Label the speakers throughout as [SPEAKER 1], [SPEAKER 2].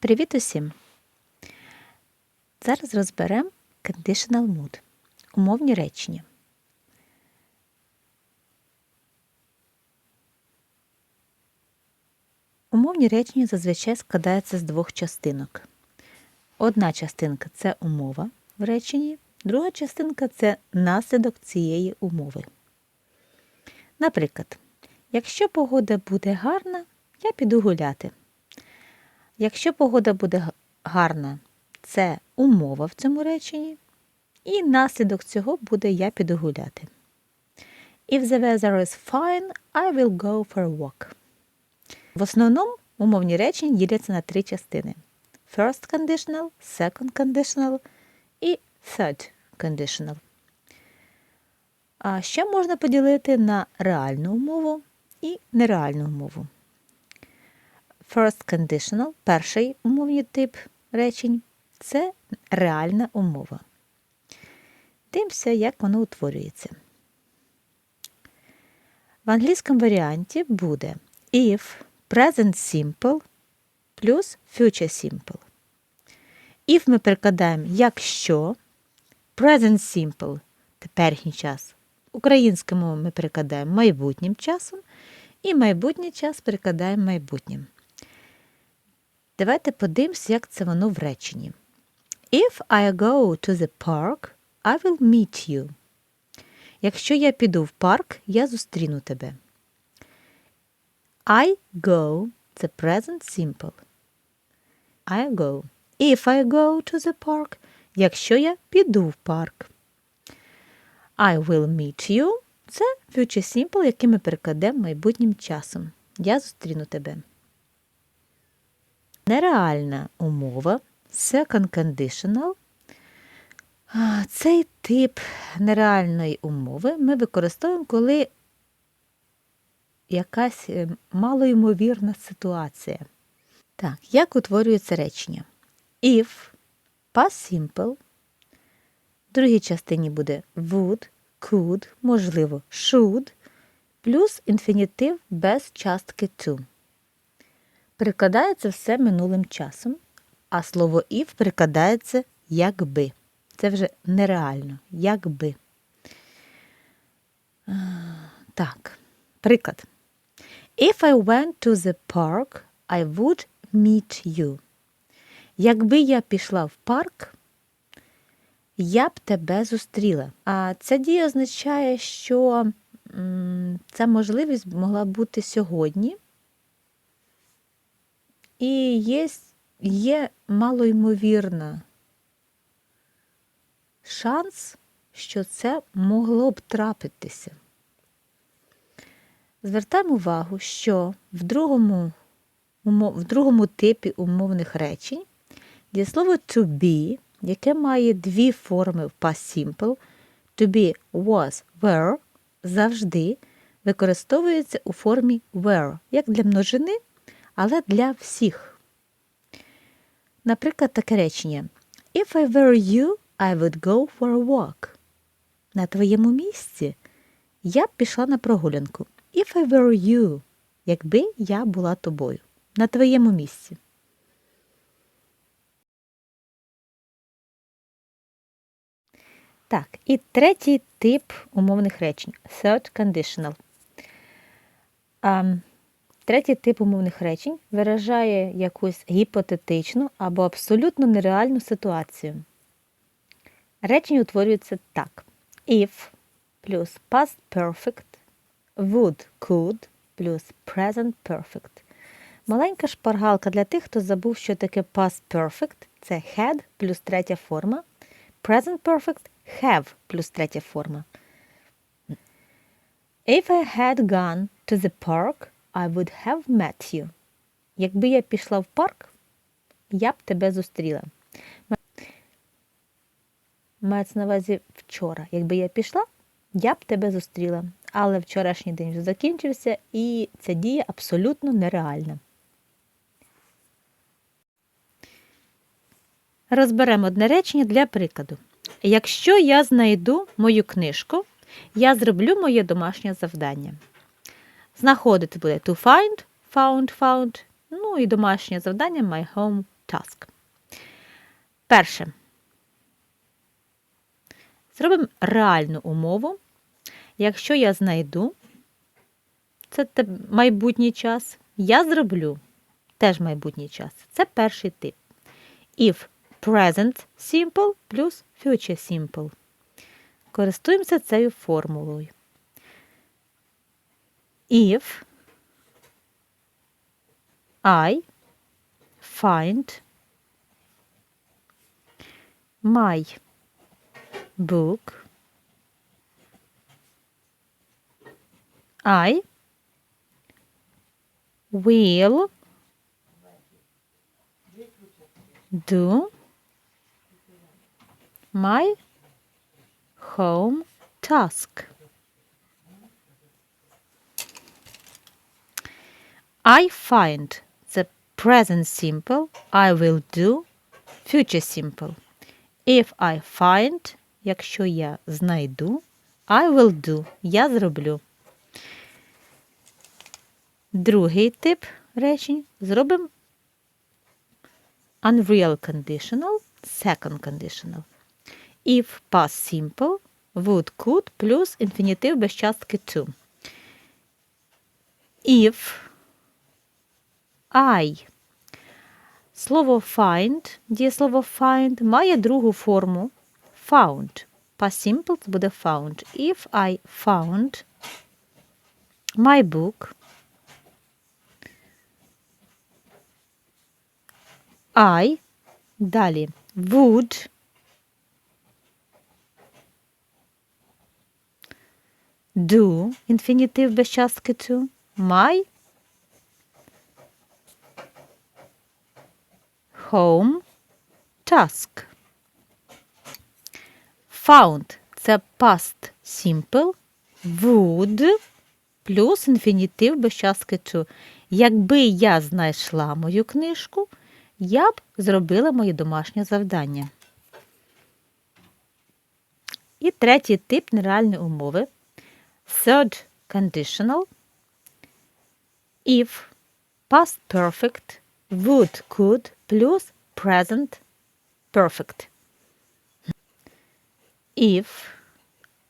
[SPEAKER 1] Привіт усім! Зараз розберемо conditional mood. Умовні речення. Умовні речення зазвичай складаються з двох частинок. Одна частинка це умова в реченні, друга частинка це наслідок цієї умови. Наприклад, якщо погода буде гарна, я піду гуляти. Якщо погода буде гарна, це умова в цьому реченні, і наслідок цього буде я піду гуляти. If the weather is fine, I will go for a walk. В основному умовні речення діляться на три частини: first conditional, second conditional і third conditional. А ще можна поділити на реальну умову і нереальну умову. First conditional, перший умовний тип речень це реальна умова. Дивимося, як воно утворюється. В англійському варіанті буде if present simple плюс future simple. If ми перекладаємо якщо, present simple теперішній час. Українською мовою ми перекладаємо майбутнім часом, і майбутній час перекладаємо майбутнім. Давайте подивимось, як це воно в реченні. If I go to the park, I will meet you. Якщо я піду в парк, я зустріну тебе. I go це present simple. I go. If I go to the park, якщо я піду в парк. I will meet you це future simple, який ми перекладемо майбутнім часом. Я зустріну тебе. Нереальна умова second conditional. Цей тип нереальної умови ми використовуємо, коли якась е, малоймовірна ситуація. Так, як утворюється речення? If past simple, в другій частині буде would, could, можливо, should, плюс інфінітив без частки to. Перекладається все минулим часом, а слово if перекладається якби. Це вже нереально, якби. Так, приклад. If I went to the park, I would meet you. Якби я пішла в парк, я б тебе зустріла. А ця дія означає, що м, ця можливість могла бути сьогодні. І є, є малоймовірна шанс, що це могло б трапитися. Звертаємо увагу, що в другому, в другому типі умовних речень є слово to be, яке має дві форми в past simple. To be was, were завжди використовується у формі were, як для множини, але для всіх. Наприклад, таке речення If I were you, I would go for a walk. На твоєму місці я б пішла на прогулянку. If I were you, якби я була тобою. На твоєму місці. Так, і третій тип умовних речень third conditional. А, третій тип умовних речень виражає якусь гіпотетичну або абсолютно нереальну ситуацію. Речення утворюється так: if плюс past perfect, would, could плюс present perfect. Маленька шпаргалка для тих, хто забув, що таке past perfect це had плюс третя форма. Present perfect have плюс третя форма. If I had gone to the park, I would have met you. Якби я пішла в парк, я б тебе зустріла. Мається на увазі вчора. Якби я пішла, я б тебе зустріла. Але вчорашній день вже закінчився, і ця дія абсолютно нереальна. Розберемо одне речення для прикладу. Якщо я знайду мою книжку, я зроблю моє домашнє завдання. Знаходити буде to find, found, found, ну і домашнє завдання my home task. Перше. Зробимо реальну умову. Якщо я знайду, це майбутній час, я зроблю теж майбутній час. Це перший тип. If present simple плюс future simple. Користуємося цією формулою. If I find my book I will do my home task. I find the present simple. I will do future simple. If I find, якщо я знайду, I will do. Я зроблю. Другий тип речень зробимо unreal conditional, second conditional. If past simple, would, could плюс інфінітив без частки to. If I. Слово find, дієслово find має другу форму found. Past simple це буде found. If I found my book, I далі would do інфінітив без частки to my home task. Found це past simple, would плюс інфінітив без частки to. Якби я знайшла мою книжку, я б зробила моє домашнє завдання. І третій тип нереальної умови. Third conditional. If past perfect, would, could плюс present perfect. If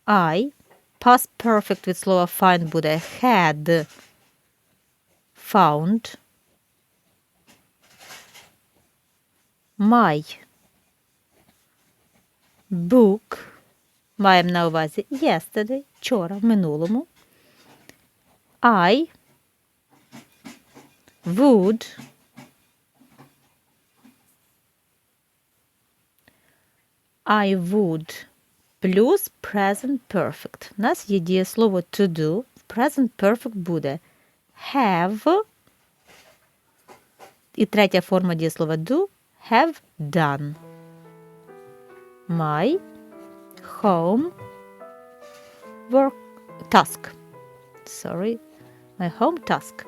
[SPEAKER 1] I past perfect від слова find буде had found my book маємо на увазі yesterday, вчора, в минулому. I would I would плюс present perfect. У нас є дієслово to do. Present perfect буде have. І третя форма дієслова do have done. My home work task. Sorry, my home task.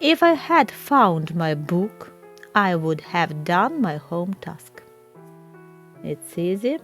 [SPEAKER 1] If I had found my book, I would have done my home task. It's easy.